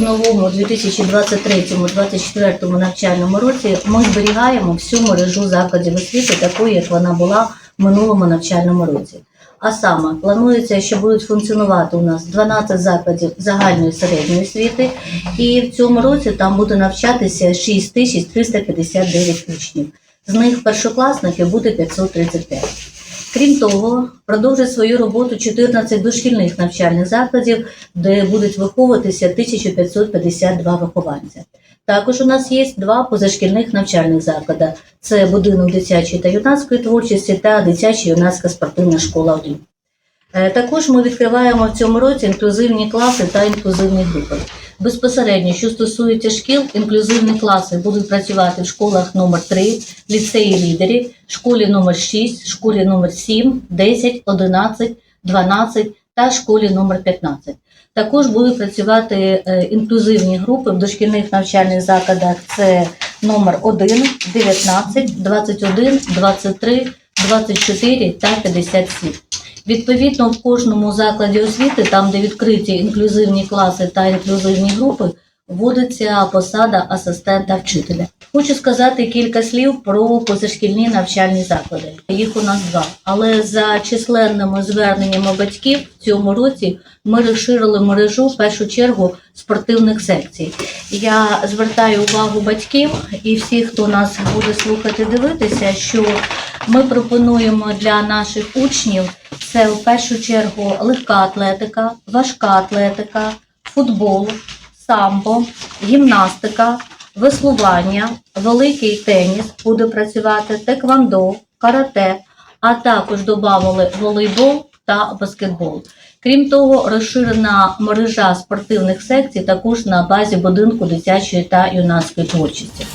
новому 2023-2024 навчальному році ми зберігаємо всю мережу закладів освіти, такою, як вона була в минулому навчальному році. А саме планується, що будуть функціонувати у нас 12 закладів загальної середньої освіти, і в цьому році там буде навчатися 6359 учнів. З них першокласники буде 535. Крім того, продовжить свою роботу 14 дошкільних навчальних закладів, де будуть виховуватися 1552 вихованця. Також у нас є два позашкільних навчальних заклади: це будинок дитячої та юнацької творчості та дитяча юнацька спортивна школа 1. Е, Також ми відкриваємо в цьому році інклюзивні класи та інклюзивні групи. Безпосередньо, що стосується шкіл, інклюзивні класи будуть працювати в школах номер 3 ліцеї лідерів, школі номер 6, школі номер 7, 10, 11, 12 та школі номер 15. Також будуть працювати е, інклюзивні групи в дошкільних навчальних закладах. Це номер 1, 19, 21, 23, 24 та 57. Відповідно, в кожному закладі освіти, там, де відкриті інклюзивні класи та інклюзивні групи, вводиться посада асистента вчителя. Хочу сказати кілька слів про позашкільні навчальні заклади. Їх у нас два. Але за численними зверненнями батьків в цьому році ми розширили мережу в першу чергу спортивних секцій. Я звертаю увагу батьків і всіх, хто нас буде слухати, дивитися, що ми пропонуємо для наших учнів це в першу чергу легка атлетика, важка атлетика, футбол, самбо, гімнастика, веслування, великий теніс буде працювати, теквандо, карате, а також додали волейбол та баскетбол. Крім того, розширена мережа спортивних секцій також на базі будинку дитячої та юнацької творчості.